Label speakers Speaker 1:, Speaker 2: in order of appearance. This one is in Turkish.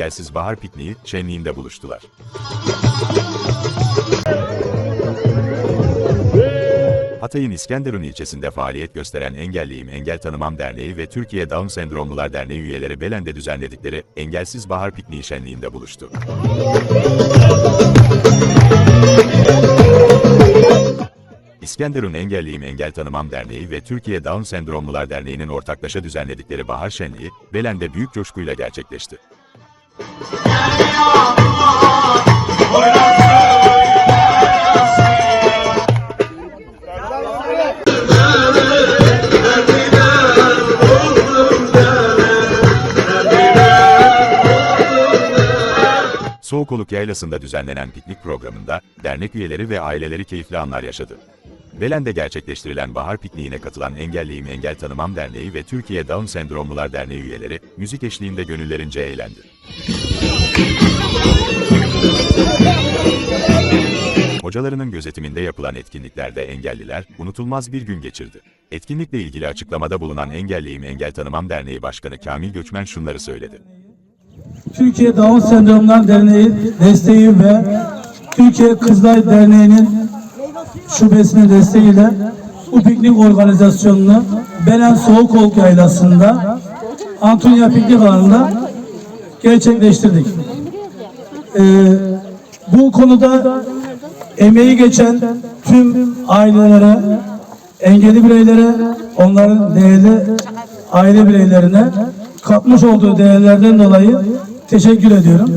Speaker 1: Engelsiz Bahar Pikniği şenliğinde buluştular. Hatay'ın İskenderun ilçesinde faaliyet gösteren Engelliyim Engel Tanımam Derneği ve Türkiye Down Sendromlular Derneği üyeleri Belen'de düzenledikleri Engelsiz Bahar Pikniği şenliğinde buluştu. İskenderun Engelliyim Engel Tanımam Derneği ve Türkiye Down Sendromlular Derneği'nin ortaklaşa düzenledikleri bahar şenliği, Belen'de büyük coşkuyla gerçekleşti. Soğukoluk Yaylası'nda düzenlenen piknik programında dernek üyeleri ve aileleri keyifli anlar yaşadı. Belen'de gerçekleştirilen bahar pikniğine katılan Engelliyim Engel Tanımam Derneği ve Türkiye Down Sendromlular Derneği üyeleri müzik eşliğinde gönüllerince eğlendi. Hocalarının gözetiminde yapılan etkinliklerde engelliler unutulmaz bir gün geçirdi. Etkinlikle ilgili açıklamada bulunan Engelliyim Engel Tanımam Derneği Başkanı Kamil Göçmen şunları söyledi.
Speaker 2: Türkiye Down Sendromlar Derneği desteği ve Türkiye Kızılay Derneği'nin şubesinin desteğiyle bu piknik organizasyonunu Belen Soğukoluk Yaylası'nda Antonya Piknik Alanı'nda gerçekleştirdik. Ee, bu konuda emeği geçen tüm ailelere, engelli bireylere, onların değerli aile bireylerine katmış olduğu değerlerden dolayı teşekkür ediyorum.